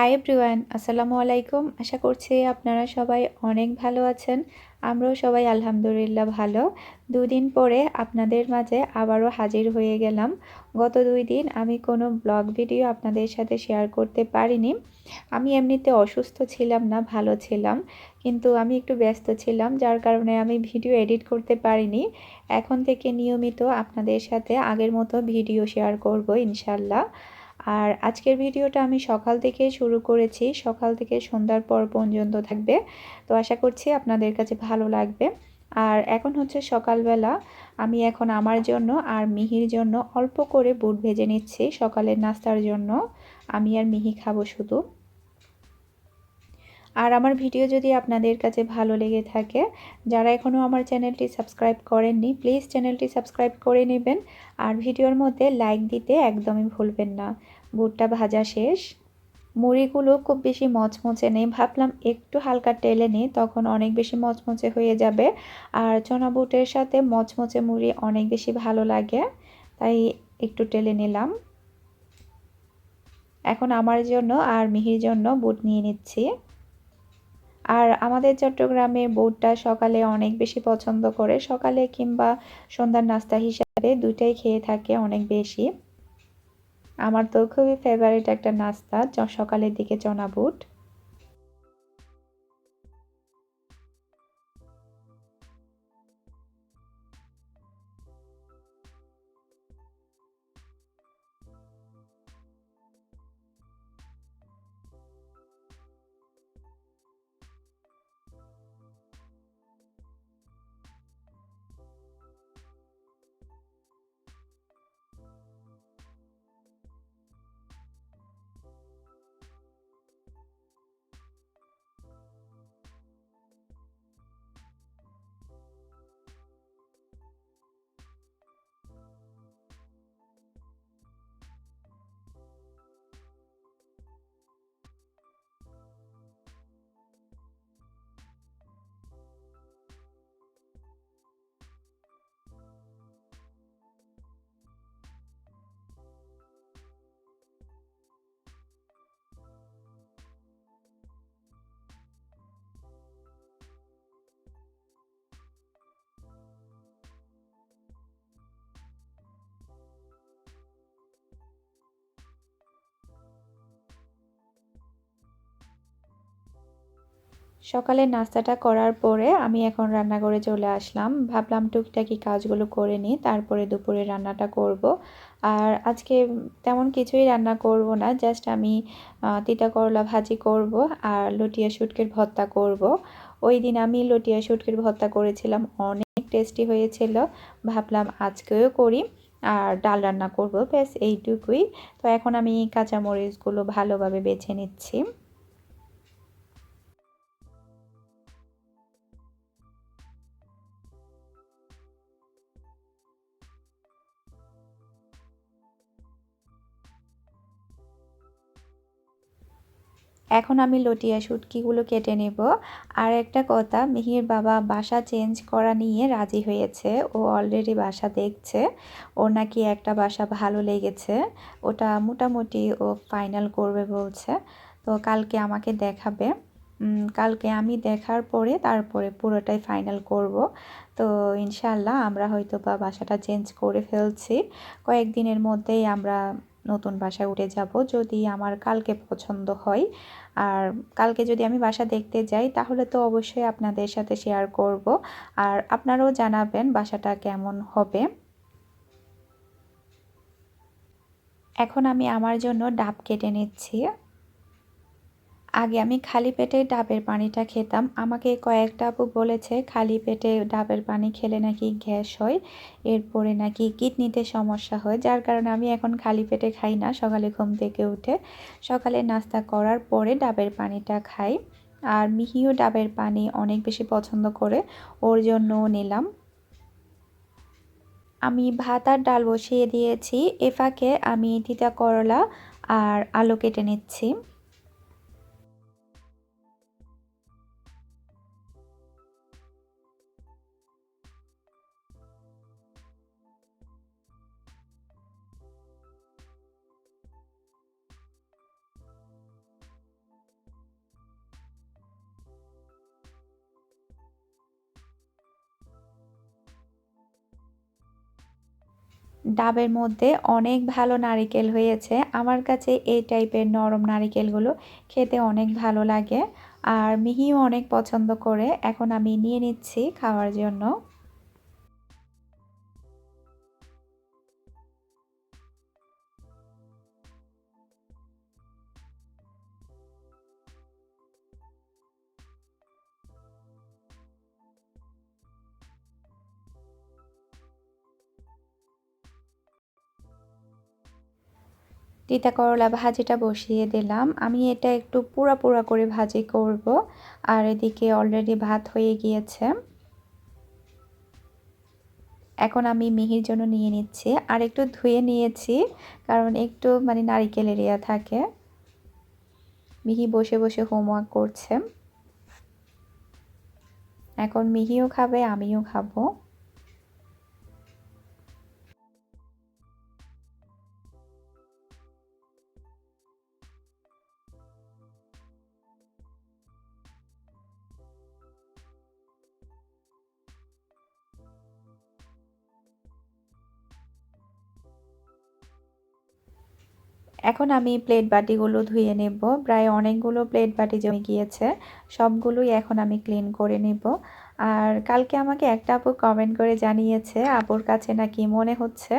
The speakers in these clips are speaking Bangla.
হাই এভরিওয়ান আসসালামু আলাইকুম। আশা করছি আপনারা সবাই অনেক ভালো আছেন। আমরাও সবাই আলহামদুলিল্লাহ ভালো। দুদিন পরে আপনাদের মাঝে আবারও হাজির হয়ে গেলাম। গত দুই দিন আমি কোনো ব্লগ ভিডিও আপনাদের সাথে শেয়ার করতে পারিনি। আমি এমনিতে অসুস্থ ছিলাম না, ভালো ছিলাম। কিন্তু আমি একটু ব্যস্ত ছিলাম, যার কারণে আমি ভিডিও এডিট করতে পারিনি। এখন থেকে নিয়মিত আপনাদের সাথে আগের মতো ভিডিও শেয়ার করব ইনশাল্লাহ। আর আজকের ভিডিওটা আমি সকাল থেকে শুরু করেছি। সকাল থেকে সন্ধ্যার পর পর্যন্ত থাকবে। তো আশা করছি আপনাদের কাছে ভালো লাগবে। আর এখন হচ্ছে সকালবেলা। আমি এখন আমার জন্য আর মিহির জন্য অল্প করে বুট ভেজে নিচ্ছি সকালের নাস্তার জন্য। আমি আর মিহি খাব শুধু। আর আমার ভিডিও যদি আপনাদের কাছে ভালো লেগে থাকে, যারা এখনও আমার চ্যানেলটি সাবস্ক্রাইব করেননি, প্লিজ চ্যানেলটি সাবস্ক্রাইব করে নেবেন। আর ভিডিওর মধ্যে লাইক দিতে একদমই ভুলবেন না। বুটটা ভাজা শেষ। মুড়িগুলো খুব বেশি মচমচে নেই। ভাবলাম একটু হালকা টেলে নিই, তখন অনেক বেশি মচমচে হয়ে যাবে। আর চনা বুটের সাথে মচমচে মুড়ি অনেক বেশি ভালো লাগে, তাই একটু টেলে নিলাম। এখন আমার জন্য আর মিহির জন্য বুট নিয়ে নিচ্ছি। আর আমাদের চট্টগ্রামে বুটটা সকালে অনেক বেশি পছন্দ করে। সকালে কিংবা সন্ধ্যার নাস্তা হিসাবে দুইটাই খেয়ে থাকে অনেক বেশি। আমার তো খুবই ফেভারিট একটা নাস্তা সকালের দিকে চনা বুট। সকালে নাস্তাটা করার পরে আমি এখন রান্না করে চলে আসলাম। ভাবলাম টুকটাকি কাজগুলো করে নিই, তারপরে দুপুরে রান্নাটা করব। আর আজকে তেমন কিছুই রান্না করব না, জাস্ট আমি তিতা করলা ভাজি করব আর লটিয়া শুটকির ভর্তা করব। ওই দিন আমি লটিয়া শুটকির ভর্তা করেছিলাম, অনেক টেস্টি হয়েছিল। ভাবলাম আজকেও করি আর ডাল রান্না করব, ব্যাস এইটুকুই। তো এখন আমি কাঁচামরিচগুলো ভালোভাবে বেছে নিচ্ছি। এখন আমি লটিয়া শুটকিগুলো কেটে নেব। আর একটা কথা, মিহির বাবা বাসা চেঞ্জ করা নিয়ে রাজি হয়েছে। ও অলরেডি বাসা দেখছে। ও নাকি একটা বাসা ভালো লেগেছে। ওটা মোটামুটি ও ফাইনাল করবে বলছে। তো কালকে আমাকে দেখাবে। কালকে আমি দেখার পরে তারপরে পুরোটাই ফাইনাল করব। তো ইনশাল্লাহ আমরা হয়তো বা বাসাটা চেঞ্জ করে ফেলছি। কয়েকদিনের মধ্যেই আমরা নতুন বাসায় উঠে যাব যদি আমার কালকে পছন্দ হয়। আর কালকে যদি আমি বাসা দেখতে যাই, তাহলে তো অবশ্যই আপনাদের সাথে শেয়ার করব। আর আপনারাও জানাবেন বাসাটা কেমন হবে। এখন আমি আমার জন্য ডাব কেটে নিচ্ছি। আগে আমি খালি পেটে ডাবের পানিটা খেতাম। আমাকে কয়েকটা আপু বলেছে, খালি পেটে ডাবের পানি খেলে নাকি গ্যাস হয়, এরপরে নাকি কিডনিতে সমস্যা হয়। যার কারণে আমি এখন খালি পেটে খাই না, সকালে ঘুম থেকে উঠে। সকালে নাস্তা করার পরে ডাবের পানিটা খাই। আর মিহিও ডাবের পানি অনেক বেশি পছন্দ করে, ওর জন্য নিলাম। আমি ভাত আর ডাল বসিয়ে দিয়েছি। এফাকে আমি তিতা করলা আর আলু কেটে নিচ্ছি। ডাবের মধ্যে অনেক ভালো নারিকেল হয়েছে। আমার কাছে এই টাইপের নরম নারিকেলগুলো খেতে অনেক ভালো লাগে। আর মিহিও অনেক পছন্দ করে। এখন আমি নিয়ে নিচ্ছি খাওয়ার জন্য। তিতা করলা ভাজিটা বসিয়ে দিলাম। আমি এটা একটু পুরা পুরা করে ভাজি করব। আর এদিকে অলরেডি ভাত হয়ে গিয়েছে। এখন আমি মিহির জন্য নিয়ে নিচ্ছি। আর একটু ধুয়ে নিয়েছি, কারণ একটু মানে নারিকেল এরিয়া থাকে। মিহি বসে বসে হোমওয়ার্ক করছে। এখন মিহিও খাবে, আমিও খাব। এখন আমি প্লেট বাটিগুলো ধুয়ে নেব। প্রায় অনেকগুলো প্লেট বাটি জমে গিয়েছে। সবগুলোই এখন আমি ক্লিন করে নেব। আর কালকে আমাকে একটা আপু কমেন্ট করে জানিয়েছে, আপুর কাছে নাকি মনে হচ্ছে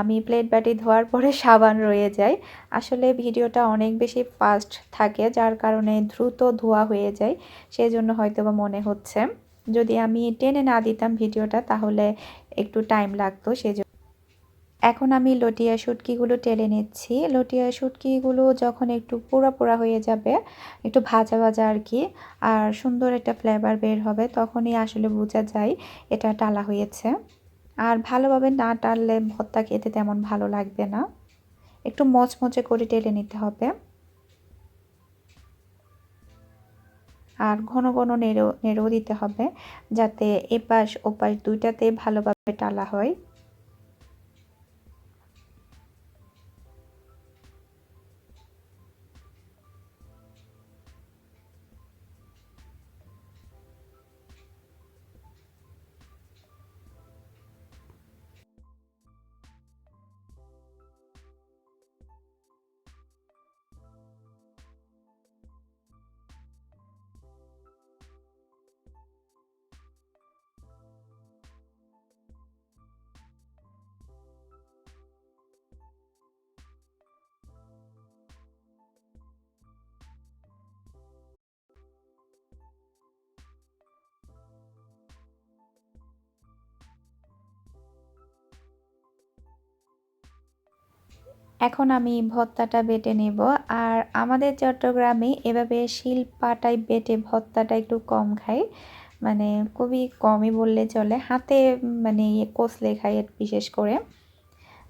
আমি প্লেট বাটি ধোয়ার পরে সাবান রয়ে যায় আসলে ভিডিওটা অনেক বেশি ফাস্ট থাকে, যার কারণে দ্রুত ধোয়া হয়ে যায়, সেজন্য হয়তো বা মনে হচ্ছে। যদি আমি টেনে না দিতাম ভিডিওটা, তাহলে একটু টাইম লাগতো, সেজন্য এখন আমি লটিয়া শুটকিগুলো টেলে নিচ্ছি। লটিয়া শুটকিগুলো যখন একটু পোড়া পোড়া হয়ে যাবে, একটু ভাজা ভাজা আর কি, আর সুন্দর একটা ফ্লেভার বের হবে, তখনই আসলে বোঝা যায় এটা টালা হয়েছে। আর ভালোভাবে না টাললে ভর্তা খেতে তেমন ভালো লাগবে না। একটু মচমচে করে টেলে নিতে হবে। আর ঘন ঘন নেড়ো, নেড়েও দিতে হবে, যাতে এপাশ ওপাশ দুইটাতে ভালোভাবে টালা হয়। এখন আমি ভর্তাটা বেটে নেব। আর আমাদের চট্টগ্রামে এভাবে শিল পাটায় বেটে ভর্তাটা একটু কম খাই। মানে খুবই কমই বললে চলে। হাতে মানে ইয়ে কষলে খাই বিশেষ করে।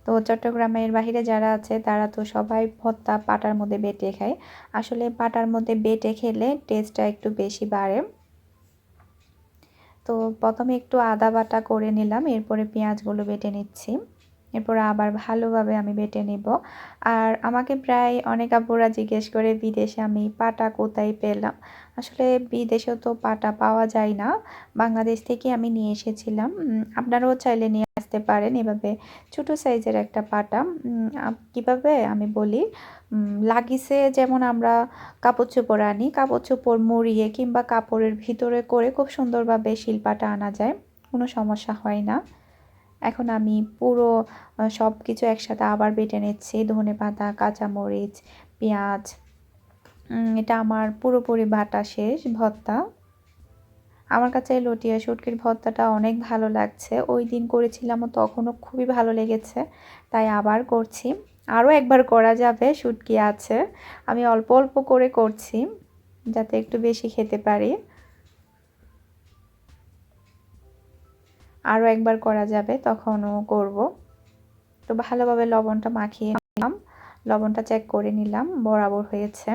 তো চট্টগ্রামের বাহিরে যারা আছে, তারা তো সবাই ভর্তা পাটার মধ্যে বেটে খায়। আসলে পাটার মধ্যে বেটে খেলে টেস্টটা একটু বেশি বাড়ে। তো প্রথমে একটু আদা বাটা করে নিলাম, এরপরে পেঁয়াজগুলো বেটে নিচ্ছি। এরপর আবার ভালোভাবে আমি বেটে নিব। আর আমাকে প্রায় অনেক আপুরা জিজ্ঞেস করে, বিদেশে আমি পাটা কোথায় পেলাম? আসলে বিদেশেও তো পাটা পাওয়া যায় না। বাংলাদেশ থেকে আমি নিয়ে এসেছিলাম। আপনারাও চাইলে নিয়ে আসতে পারেন এভাবে ছোট সাইজের একটা পাটা। কীভাবে আমি বলি? লাগিসে যেমন আমরা কাপড় চোপড় আনি, কাপড় চোপড় মুড়িয়ে কিংবা কাপড়ের ভিতরে করে খুব সুন্দরভাবে শিল্পাটা আনা যায়। কোনো সমস্যা হয় না। এখন আমি পুরো সব কিছু একসাথে আবার বেটে নিচ্ছি। ধনে পাতা, কাঁচামরিচ, পেঁয়াজ এটা আমার পুরোপুরি বাটা শেষ, ভর্তা। আমার কাছে এই লটিয়া শুটকির ভর্তাটা অনেক ভালো লাগছে। ওই দিন করেছিলাম তখনও খুবই ভালো লেগেছে। তাই আবার করছি। আরও একবার করা যাবে, শুটকি আছে। আমি অল্প অল্প করে করছি, যাতে একটু বেশি খেতে পারি। আরও একবার করা যাবে, তখনও করব। তো ভালোভাবে লবণটা মাখিয়ে নিলাম। লবণটা চেক করে নিলাম, বরাবর হয়েছে।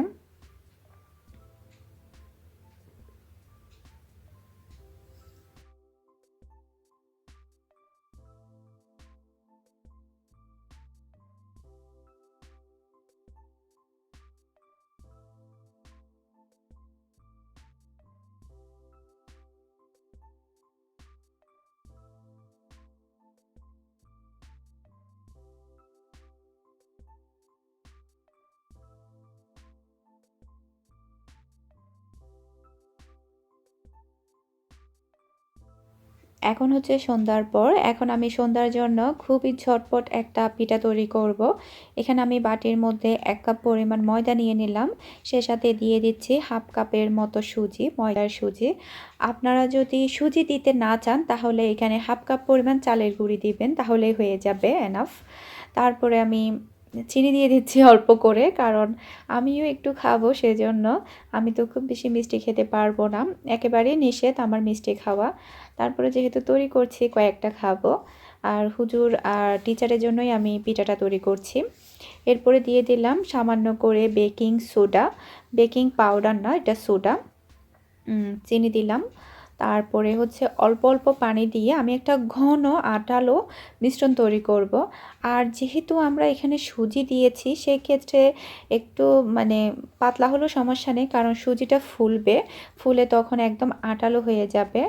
এখন হচ্ছে সন্ধ্যার পর। এখন আমি সন্ধ্যার জন্য খুবই ঝটপট একটা পিঠা তৈরি করব। এখানে আমি বাটির মধ্যে এক কাপ পরিমাণ ময়দা নিয়ে নিলাম। সে সাথে দিয়ে দিচ্ছি হাফ কাপের মতো সুজি, ময়দার সুজি। আপনারা যদি সুজি দিতে না চান, তাহলে এখানে হাফ কাপ পরিমাণ চালের গুঁড়ি দিবেন, তাহলেই হয়ে যাবে এনাফ তারপরে আমি চিনি দিয়ে দিচ্ছি অল্প করে, কারণ আমিও একটু খাব সেজন্য। আমি তো খুব বেশি মিষ্টি খেতে পারব না। একেবারেই নিষেধ আমার মিষ্টি খাওয়া। তারপরে যেহেতু তৈরি করছি, কয়েকটা খাব। আর হুজুর আর টিচারের জন্যই আমি পিঠাটা তৈরি করছি। এরপরে দিয়ে দিলাম সামান্য করে বেকিং সোডা। বেকিং পাউডার না, এটা সোডা। চিনি দিলাম। তারপরে হচ্ছে অল্প অল্প পানি দিয়ে আমি একটা ঘন আটালো মিশ্রণ তৈরি করব। আর যেহেতু আমরা এখানে সুজি দিয়েছি, সেক্ষেত্রে একটু মানে পাতলা হলেও সমস্যা নেই, কারণ সুজিটা ফুলবে, ফুলে তখন একদম আটালো হয়ে যাবে।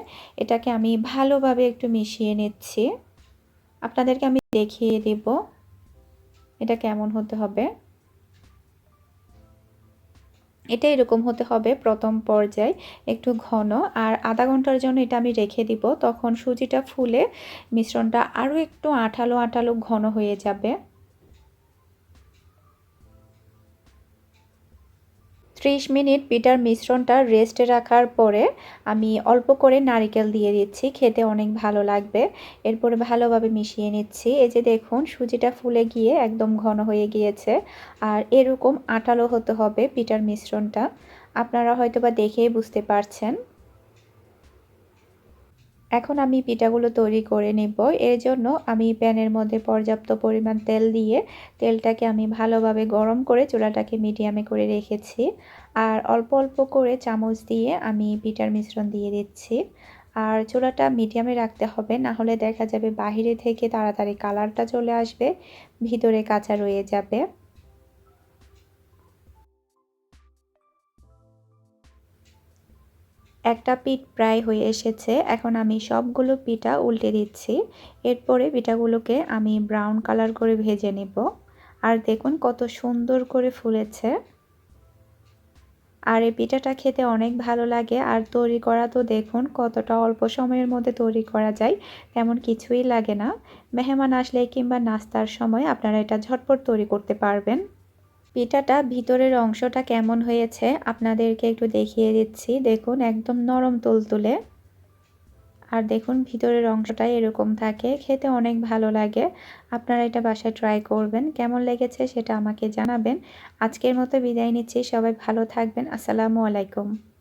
এটাকে আমি ভালোভাবে একটু মিশিয়ে নিচ্ছি। আপনাদেরকে আমি দেখিয়ে দেব, এটা কেমন হতে হবে। এটা এরকম হতে হবে প্রথম পর্যায়ে একটু ঘন, আর আধা ঘণ্টার জন্য এটা আমি রেখে দিব। তখন সুজিটা ফুলে মিশ্রণটা আরও একটু আঠালো আঠালো ঘন হয়ে যাবে। ত্রিশ মিনিট পিটার মিশ্রণটা রেস্টে রাখার পরে আমি অল্প করে নারিকেল দিয়ে দিচ্ছি, খেতে অনেক ভালো লাগবে। এরপরে ভালোভাবে মিশিয়ে নিচ্ছি। এই যে দেখুন, সুজিটা ফুলে গিয়ে একদম ঘন হয়ে গিয়েছে। আর এরকম আটালো হতে হবে পিটার মিশ্রণটা। আপনারা হয়তো বা দেখেই বুঝতে পারছেন। এখন আমি পিঠাগুলো তৈরি করে নেব। এর জন্য আমি প্যানের মধ্যে পর্যাপ্ত পরিমাণ তেল দিয়ে তেলটাকে আমি ভালোভাবে গরম করে চুলাটাকে মিডিয়ামে করে রেখেছি। আর অল্প অল্প করে চামচ দিয়ে আমি পিঠার মিশ্রণ দিয়ে দিচ্ছি। আর চুলাটা মিডিয়ামে রাখতে হবে, না হলে দেখা যাবে বাহিরে থেকে তাড়াতাড়ি কালারটা চলে আসবে, ভিতরে কাঁচা রয়ে যাবে। একটা পিঠ প্রায় হয়ে এসেছে, এখন আমি সবগুলো পিঠা উল্টে দিচ্ছি। এরপরে পিঠাগুলোকে আমি ব্রাউন কালার করে ভেজে নেব। আর দেখুন কত সুন্দর করে ফুলেছে। আর এই পিঠাটা খেতে অনেক ভালো লাগে। আর তৈরি করা তো দেখুন কতটা অল্প সময়ের মধ্যে তৈরি করা যায়, তেমন কিছুই লাগে না। মেহমান আসলে কিংবা নাস্তার সময় আপনারা এটা ঝটপট তৈরি করতে পারবেন। পিঠাটা ভিতরের অংশটা কেমন হয়েছে আপনাদেরকে একটু দেখিয়ে দিচ্ছি। দেখুন, একদম নরম তুলতুলে। আর দেখুন, ভিতরের অংশটা এরকম থাকে। খেতে অনেক ভালো লাগে। আপনারা এটা বাসায় ট্রাই করবেন। কেমন লেগেছে সেটা আমাকে জানাবেন। আজকের মতো বিদায় নিচ্ছি। সবাই ভালো থাকবেন। আসসালামু আলাইকুম।